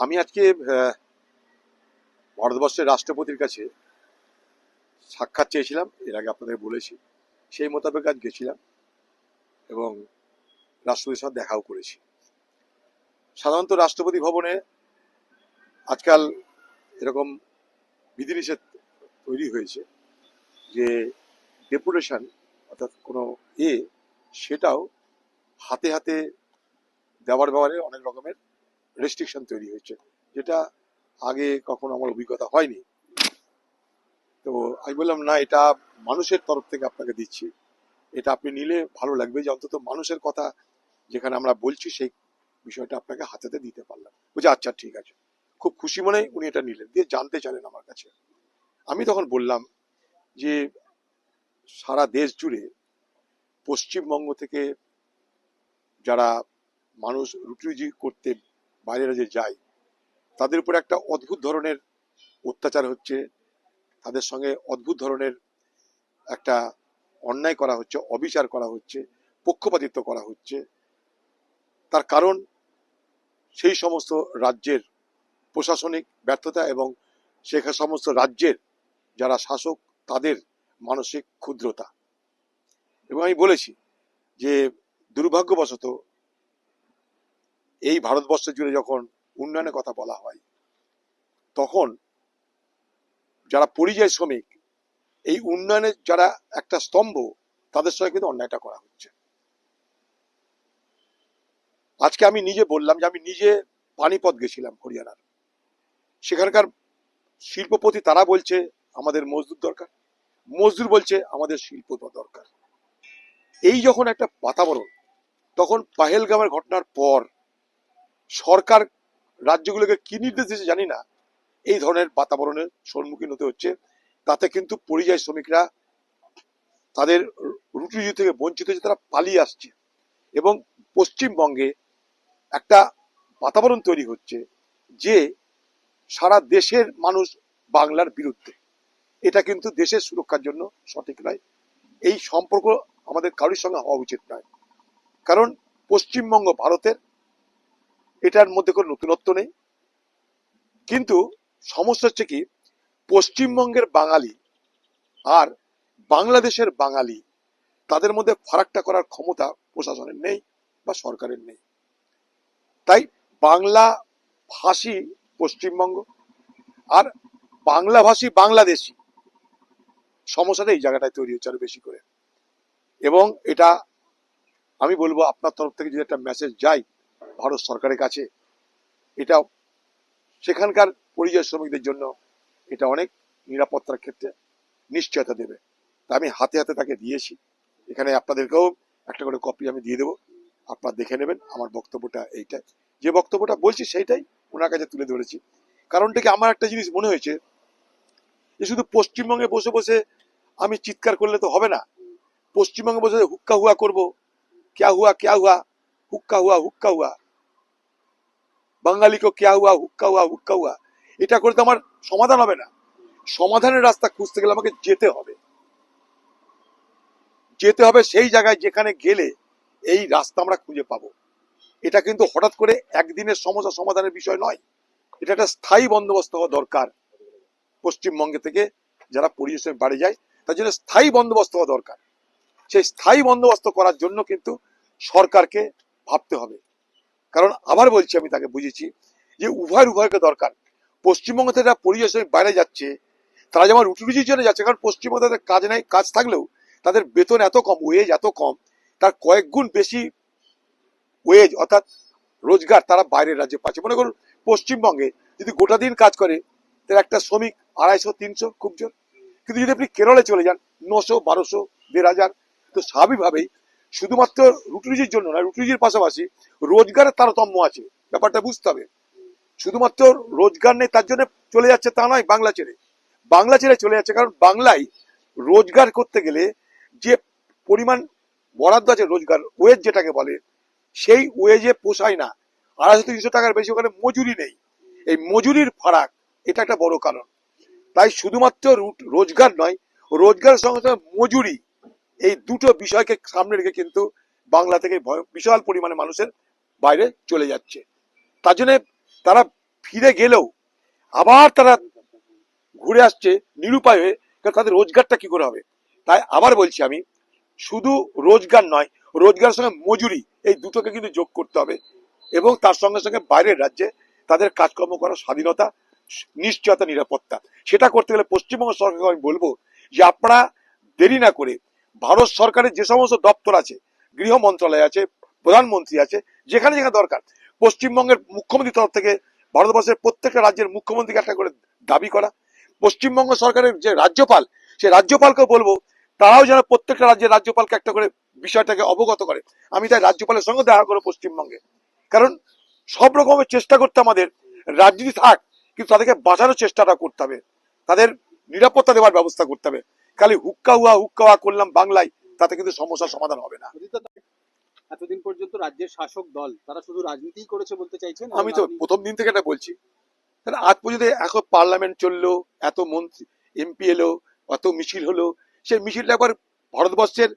আমি আজকে ভারতবর্ষের রাষ্ট্রপতির কাছে সাক্ষাৎ চেয়েছিলাম, এর আগে আপনাদের বলেছি, সেই মোতাবেক আজ গেছিলাম এবং রাষ্ট্রপতির সাথে দেখাও করেছি। সাধারণত রাষ্ট্রপতি ভবনে আজকাল এরকম বিধিনিষেধ তৈরি হয়েছে যে ডেপুটেশন, অর্থাৎ কোনো এ, সেটাও হাতে হাতে দেওয়ার ব্যাপারে অনেক রকমের রেস্ট্রিকশন তৈরি হয়েছে, যেটা আগে কখনো আমার অভিজ্ঞতা হয়নি। তো আমি বললাম, না, এটা মানুষের তরফ থেকে আপনাকে দিচ্ছি। এটা আপনি নিলে ভালো লাগবে। যে অন্তত মানুষের কথা যেখানে আমরা বলছি, সেই বিষয়টা আপনাকে হাতেতে দিতে পারলাম। বুঝে আচ্ছা ঠিক আছে। খুব খুশি মনে উনি এটা নিলেন, দিয়ে জানতে চাইলেন আমার কাছে। আমি তখন বললাম যে, সারা দেশ জুড়ে পশ্চিমবঙ্গ থেকে যারা মানুষ রুটি রুজি করতে বাইরে রাজ্যে যায়, তাদের উপর একটা অদ্ভুত ধরনের অত্যাচার হচ্ছে। তাদের সঙ্গে অদ্ভুত ধরনের একটা অন্যায় করা হচ্ছে, অবিচার করা হচ্ছে, পক্ষপাতিত্ব করা হচ্ছে। তার কারণ সেই সমস্ত রাজ্যের প্রশাসনিক ব্যর্থতা এবং সে সমস্ত রাজ্যের যারা শাসক, তাদের মানসিক ক্ষুদ্রতা। এবং আমি বলেছি যে দুর্ভাগ্যবশত এই ভারতবর্ষ জুড়ে যখন উন্নয়নের কথা বলা হয়, তখন যারা পরিযায়ী শ্রমিক, এই উন্নয়নের যারা একটা স্তম্ভ, তাদের সঙ্গে কিন্তু অন্যায়টা করা হচ্ছে। আজকে আমি নিজে বললাম যে আমি নিজে পানিপথ গেছিলাম হরিয়ানার। সেখানকার শিল্পপতি তারা বলছে, আমাদের মজদুর দরকার। মজদুর বলছে, আমাদের শিল্প দরকার। এই যখন একটা বাতাবরণ, তখন পাহেলগামের ঘটনার পর সরকার রাজ্যগুলোকে কি নির্দেশ দিয়েছে জানি না। এই ধরনের বাতাবরণের সম্মুখীন হতে হচ্ছে। তাতে কিন্তু পরিযায়ী শ্রমিকরা তাদের রুটি থেকে বঞ্চিত হচ্ছে, তারা পালিয়ে আসছে। এবং পশ্চিমবঙ্গে একটা বাতাবরণ তৈরি হচ্ছে যে সারা দেশের মানুষ বাংলার বিরুদ্ধে। এটা কিন্তু দেশের সুরক্ষার জন্য সঠিক নয়। এই সম্পর্ক আমাদের কারোর সঙ্গে হওয়া উচিত নয়। কারণ পশ্চিমবঙ্গ ভারতের এটার মধ্যে কোনো নতুনত্ব নেই। কিন্তু সমস্যা হচ্ছে কি, পশ্চিমবঙ্গের বাঙালি আর বাংলাদেশের বাঙালি, তাদের মধ্যে ফারাকটা করার ক্ষমতা প্রশাসনের নেই বা সরকারের নেই। তাই বাংলা ভাষী পশ্চিমবঙ্গ আর বাংলা ভাষী বাংলাদেশি সমস্যাটা এই জায়গাটায় তৈরি হচ্ছে আরও বেশি করে। এবং এটা আমি বলব আপনার তরফ থেকে যদি একটা মেসেজ যায় ভারত সরকারের কাছে। এটা সেখানকার পরিযায়ী শ্রমিকদের জন্য এটা অনেক নিরাপত্তার ক্ষেত্রে নিশ্চয়তা দেবে। তা আমি হাতে হাতে তাকে দিয়েছি। এখানে আপনাদেরকেও একটা করে কপি আমি দিয়ে দেবো। আপনারা দেখে নেবেন, আমার বক্তব্যটা এইটাই যে বক্তব্যটা বলছি সেইটাই ওনার কাছে তুলে ধরেছি। কারণটা কি আমার একটা জিনিস মনে হয়েছে, যে শুধু পশ্চিমবঙ্গে বসে বসে আমি চিৎকার করলে তো হবে না। পশ্চিমবঙ্গে বসে হুক্কা হুয়া করব। ক্যা হুয়া ক্যা হুয়া, হুক্কা হুয়া হুক্কা হুয়া। বাঙালিকে ক্যা হুয়া হুক্কা হুয়া হুক্কা হুয়া এটা করে তো আমার সমাধান হবে না। সমাধানের রাস্তা খুঁজতে গেলে আমাকে যেতে হবে। যেতে হবে সেই জায়গায় যেখানে গেলে এই রাস্তা আমরা খুঁজে পাবো। এটা কিন্তু হঠাৎ করে একদিনের সমস্যা সমাধানের বিষয় নয়। এটা একটা স্থায়ী বন্দোবস্ত হওয়া দরকার পশ্চিমবঙ্গে থেকে যারা পরিবেশের বাড়ি যায়, তার জন্য স্থায়ী বন্দোবস্ত হওয়া দরকার। সেই স্থায়ী বন্দোবস্ত করার জন্য কিন্তু সরকারকে ভাবতে হবে। কারণ আবার বলছি আমি তাকে বুঝেছি যে উভয়ের উভয়কে দরকার। পশ্চিমবঙ্গ থেকে যারা পরিবেশ বাইরে যাচ্ছে, তারা যেমন রুটি রুজির জন্য যাচ্ছে, কারণ পশ্চিমবঙ্গে তাদের কাজ নাই, কাজ থাকলেও তাদের বেতন এত কম ওয়েজ এত কম, তার কয়েক গুণ বেশি ওয়েজ অর্থাৎ রোজগার তারা বাইরের রাজ্যে পাচ্ছে। মনে করুন, পশ্চিমবঙ্গে যদি গোটা দিন কাজ করে, তাহলে একটা শ্রমিক আড়াইশো, তিনশো, খুব জোর। কিন্তু যদি আপনি কেরলে চলে যান, নশো, বারোশো, দেড় হাজার, তো স্বাভাবিকভাবেই শুধুমাত্র রুটি রুজির জন্য না রুটি রুজির পাশাপাশি রোজগারের তারতম্য আছে, ব্যাপারটা বুঝতে হবে। শুধুমাত্র রোজগার নেই, তার জন্য চলে যাচ্ছে তা নয়, বাংলা ছেড়ে। বাংলা ছেড়ে চলে যাচ্ছে, কারণ বাংলায় রোজগার করতে গেলে যে পরিমাণ বরাদ্দ আছে রোজগার, ওয়েজ যেটাকে বলে, সেই ওয়েজে পোষায় না। আড়াইশো তিনশো টাকার বেশি ওখানে মজুরি নেই। এই মজুরির ফারাক, এটা একটা বড় কারণ। তাই শুধুমাত্র রোজগার নয়, রোজগারের সঙ্গে সঙ্গে মজুরি এই দুটো বিষয়কে সামনে রেখে কিন্তু বাংলা থেকে বিশাল পরিমাণে মানুষের বাইরে চলে যাচ্ছে। তার জন্য তারা ফিরে গেলেও আবার তারা ঘুরে আসছে নিরুপায় হয়ে, কারণ তাদের রোজগারটা কি করে হবে? তাই আবার বলছি আমি, শুধু রোজগার নয়, রোজগারের সঙ্গে মজুরি, এই দুটোকে কিন্তু যোগ করতে হবে। এবং তার সঙ্গে সঙ্গে বাইরের রাজ্যে তাদের কাজকর্ম করার স্বাধীনতা, নিশ্চয়তা, নিরাপত্তা। সেটা করতে গেলে পশ্চিমবঙ্গ সরকারকে আমি বলব যে আপনারা দেরি না করে ভারত সরকারের যে সমস্ত দপ্তর আছে, গৃহ মন্ত্রণালয় আছে, প্রধানমন্ত্রী আছে, যেখানে যেখানে দরকার, পশ্চিমবঙ্গের মুখ্যমন্ত্রী তরফ থেকে, ভারতবর্ষের প্রত্যেকটা রাজ্যের মুখ্যমন্ত্রীকে একটা করে দাবি করা, পশ্চিমবঙ্গ সরকারের যে রাজ্যপাল সেই রাজ্যপালকে বলব, তারাও যেন প্রত্যেকটা রাজ্যের রাজ্যপালকে একটা করে বিষয়টাকে অবগত করে। আমি তাই রাজ্যপালের সঙ্গে দেখা করব পশ্চিমবঙ্গে। কারণ সব রকমের চেষ্টা করতে আমাদের, রাজনীতি থাক, কিন্তু তাদেরকে বাঁচানোর চেষ্টাটা করতে হবে। তাদের নিরাপত্তা দেওয়ার ব্যবস্থা করতে হবে। খালি হুক্কা হুয়া হুক্কা হুয়া করলাম বাংলায় তাতে কিন্তু সমস্যার সমাধান হবে না। এতদিন পর্যন্ত রাজ্যের শাসক দল তারা শুধু রাজনীতিই করেছে বলতে চাইছেন আমি তো প্রথম দিন থেকে এটা বলছি। আজ পর্যন্ত এখন পার্লামেন্ট চলল এত মন্ত্রী এমপি এলো এত মিছিল হলো সেই মিছিলটা একবার ভারতবর্ষের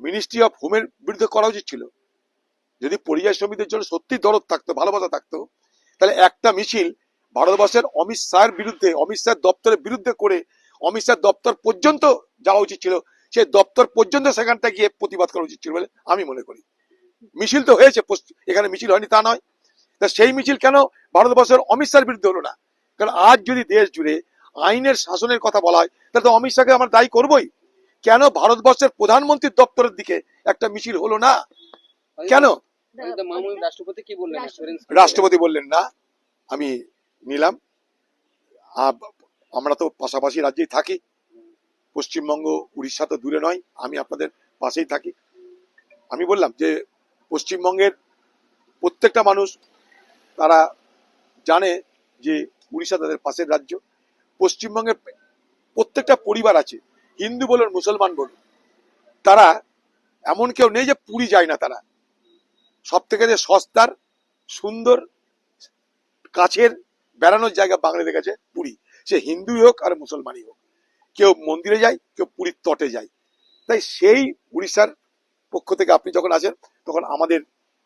মিনিস্ট্রি অফ হোমের বিরুদ্ধে করা উচিত ছিল। যদি পরিযায়ী শ্রমিকদের জন্য সত্যি দরদ থাকতো ভালোবাসা থাকতো তাহলে একটা মিছিল ভারতবর্ষের অমিত শাহের বিরুদ্ধে অমিত শাহের দপ্তরের বিরুদ্ধে করে অমিত শাহের দপ্তর পর্যন্ত যাওয়া উচিত ছিল। সেই দপ্তর পর্যন্ত সেখানটা গিয়ে প্রতিবাদ করা উচিত ছিল বলে আমি মনে করি। মিছিল তো হয়েছে এখানে মিছিল হয়নি তা নয়। তা সেই মিছিল কেন ভারতবর্ষের অমিত শাহের বিরুদ্ধে হলো না? কারণ আজ যদি দেশ জুড়ে আইনের শাসনের কথা বলা হয় তাহলে তো অমিত শাহকে আমরা দায়ী করবোই। কেন ভারতবর্ষের প্রধানমন্ত্রীর দপ্তরের দিকে একটা মিছিল হলো না? কেন? রাষ্ট্রপতি কি বললেন? রাষ্ট্রপতি। বললেন না। আমি নিলাম। আমরা তো পাশাপাশি রাজ্যেই থাকি। পশ্চিমবঙ্গ, উড়িষ্যা তো দূরে নয়, আমি আপনাদের পাশেই থাকি। আমি বললাম যে, পশ্চিমবঙ্গের প্রত্যেকটা মানুষ, তারা জানে যে উড়িষ্যা তাদের পাশের রাজ্য। পশ্চিমবঙ্গের প্রত্যেকটা পরিবার আছে, হিন্দু বলুন, মুসলমান বলুন, তারা এমন কেউ নেই যে পুরী যায় না তারা। সব থেকে যে সস্তার, সুন্দর, কাছের, বেড়ানোর জায়গা বাঙালিদের কাছে পুরী। সে হিন্দুই হোক আর মুসলমানই হোক। কেউ মন্দিরে যায় কেউ পুরীর তটে যায়। তাই সেই উড়িষ্যার পক্ষ থেকে আপনি যখন আসেন তখন আমাদের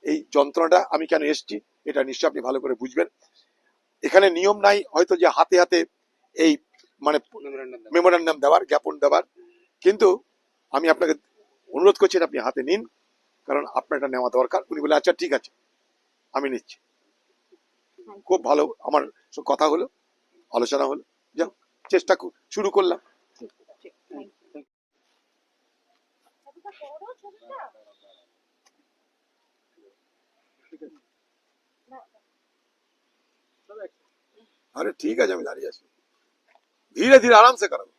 এই যন্ত্রণাটা আমি কেন এসছি এটা নিশ্চয়ই আপনি ভালো করে বুঝবেন। এখানে নিয়ম নাই হয়তো যে হাতে হাতে এই মানে মেমোরান্ডাম দেওয়ার জ্ঞাপন দেওয়ার। কিন্তু আমি আপনাকে অনুরোধ করছি আপনি হাতে নিন কারণ আপনার এটা নেওয়া দরকার। উনি বলে আচ্ছা ঠিক আছে আমি নিচ্ছি। খুব ভালো আমার সঙ্গে কথা হলো আলোচনা হলো। চেষ্টা শুরু করলাম। আরে ঠিক আছে আমি দাঁড়িয়ে আছি। ধীরে ধীরে আরামসে করাবো।